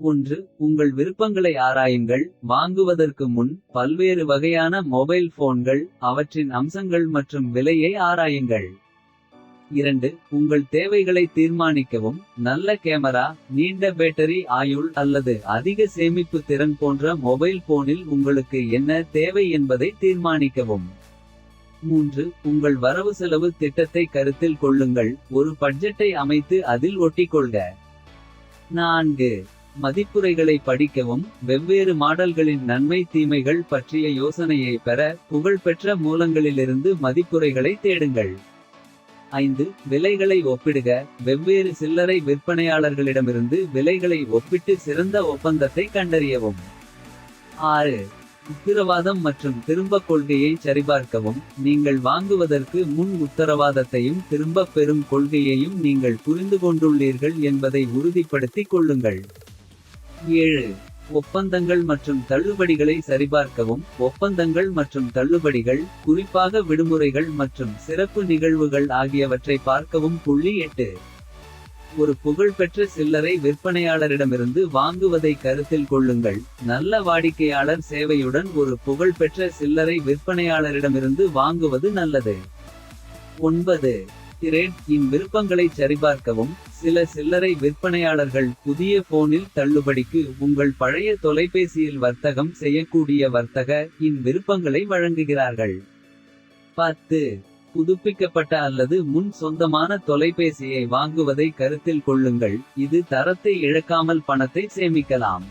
ஒன்று உங்கள் விருப்பங்களை ஆராயுங்கள் வாங்குவதற்கு முன் பல்வேறு வகையான மொபைல் போன்கள் அவற்றின் அம்சங்கள் மற்றும் விலையை ஆராயுங்கள். இரண்டு உங்கள் தேவைகளை தீர்மானிக்கவும் நல்ல கேமரா நீண்ட பேட்டரி ஆயுள் அல்லது அதிக சேமிப்பு திறன் போன்ற மொபைல் போனில் உங்களுக்கு என்ன தேவை என்பதை தீர்மானிக்கவும். மூன்று உங்கள் வரவு செலவு திட்டத்தை கருத்தில் கொள்ளுங்கள் ஒரு பட்ஜெட்டை அமைத்து அதில் ஒட்டிக்கொள்க. நான்கு மதிப்புரைகளை படிக்கவும் வெவ்வேறு மாடல்களின் நன்மை தீமைகள் பற்றிய யோசனையை பெற புகழ்பெற்ற மூலங்களிலிருந்து மதிப்புரைகளை தேடுங்கள். ஐந்து விலைகளை ஒப்பிடுக வெவ்வேறு சில்லறை விற்பனையாளர்களிடமிருந்து விலைகளை ஒப்பிட்டு சிறந்த ஒப்பந்தத்தை கண்டறியவும். ஆறு உத்தரவாதம் மற்றும் திரும்பக் கொள்கையை சரிபார்க்கவும் நீங்கள் வாங்குவதற்கு முன் உத்தரவாதத்தையும் திரும்பப் பெறும் கொள்கையையும் நீங்கள் புரிந்து கொண்டுள்ளீர்கள் என்பதை உறுதிப்படுத்திக் கொள்ளுங்கள். ஏழு ஒப்பந்தங்கள் மற்றும் தள்ளுபடிகளை சரிபார்க்கவும் ஒப்பந்தங்கள் மற்றும் தள்ளுபடிகள் குறிப்பாக விடுமுறைகள் மற்றும் சிறப்பு நிகழ்வுகள் ஆகியவற்றை பார்க்கவும். புள்ளி எட்டு ஒரு புகழ்பெற்ற சில்லறை விற்பனையாளரிடமிருந்து வாங்குவதை கருத்தில் கொள்ளுங்கள். நல்ல வாடிக்கையாளர் சேவையுடன் ஒரு புகழ்பெற்ற சில்லறை விற்பனையாளரிடமிருந்து வாங்குவது நல்லது. ஒன்பது திரேட் இன் விருப்பங்களை சரிபார்க்கவும். சில சில்லறை விற்பனையாளர்கள் புதிய போனில் தள்ளுபடிக்கு. உங்கள் பழைய தொலைபேசியில் வர்த்தகம் செய்யக்கூடிய வர்த்தக. இன் விருப்பங்களை வழங்குகிறார்கள். பத்து புதுப்பிக்கப்பட்ட அல்லது முன் சொந்தமான தொலைபேசியை வாங்குவதை கருத்தில் கொள்ளுங்கள். இது தரத்தை இழக்காமல் பணத்தை சேமிக்கலாம்.